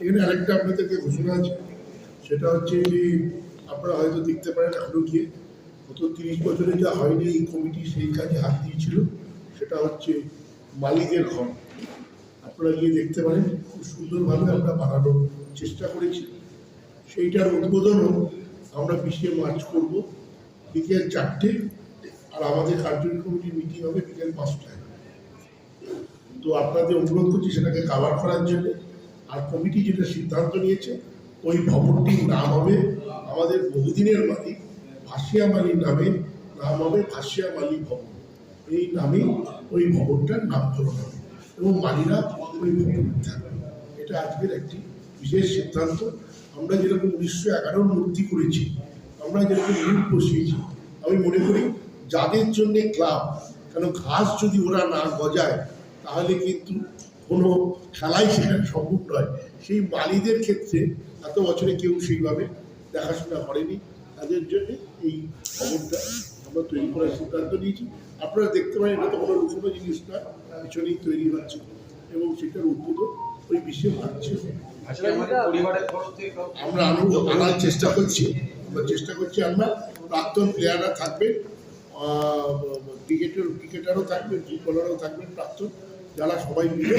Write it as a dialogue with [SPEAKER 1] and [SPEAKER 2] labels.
[SPEAKER 1] এখানে আরেকটা আপনাদেরকে ঘোষণা আছে। সেটা হচ্ছে যে আপনারা হয়তো দেখতে পারেন এখনও গিয়ে গত তিরিশ বছরে যা হয়নি এই কমিটি সেই কাজে হাত দিয়েছিল, সেটা হচ্ছে মালিকের ঘর। আপনারা গিয়ে দেখতে পারেন, খুব সুন্দরভাবে আমরা বানানোর চেষ্টা করেছি। সেইটার উদ্বোধনও আমরা বিশে মার্চ করব, বিকেল চারটে, আর আমাদের কার্যকরী কমিটির মিটিং হবে বিকেল পাঁচটায়। তো আপনাদের অনুরোধ করছি সেটাকে কাভার করার জন্য। আর কমিটি যেটা সিদ্ধান্ত নিয়েছে, ওই ভবনটির নাম হবে আমাদের বহুদিনের মালিক ভাসিয়া মালির নামে নাম হবে ভাসিয়া মালি ভবন। এই নামে ওই ভবনটার নামকরণ হবে। এবং মালিরা ওই ভবনে থাকবে। এটা আজকের একটি বিশেষ সিদ্ধান্ত। আমরা যেরকম উনিশশো এগারোর মূর্তি করেছি, আমরা যেরকম লিফট বসিয়েছি, আমি মনে করি যাদের জন্যে ক্লাব, কেন ঘাস যদি ওরা না গজায়, তাহলে কিন্তু কোনো খেলাই সেখানে সম্ভব নয়। সেই মালিদের ক্ষেত্রে এত বছরে কেউ সেইভাবে দেখাশোনা করেনি। তাদের জন্য এই ভবনটা আমরা তৈরি করার সিদ্ধান্ত নিয়েছি। আপনারা দেখতে পারেন এটা তো কোনো লুকোনো জিনিস না পিছনেই তৈরি হচ্ছে এবং সেটার উদ্বোধন ওই বিশ্বে ভাবছে। আমরা আনন্দ আনার চেষ্টা করছি। আমরা চেষ্টা করছি আমরা প্রাক্তন প্লেয়াররা থাকবেন ক্রিকেটের ক্রিকেটারও থাকবেন ফুটবলারও থাকবেন প্রাক্তন। যারা সবাই মিলে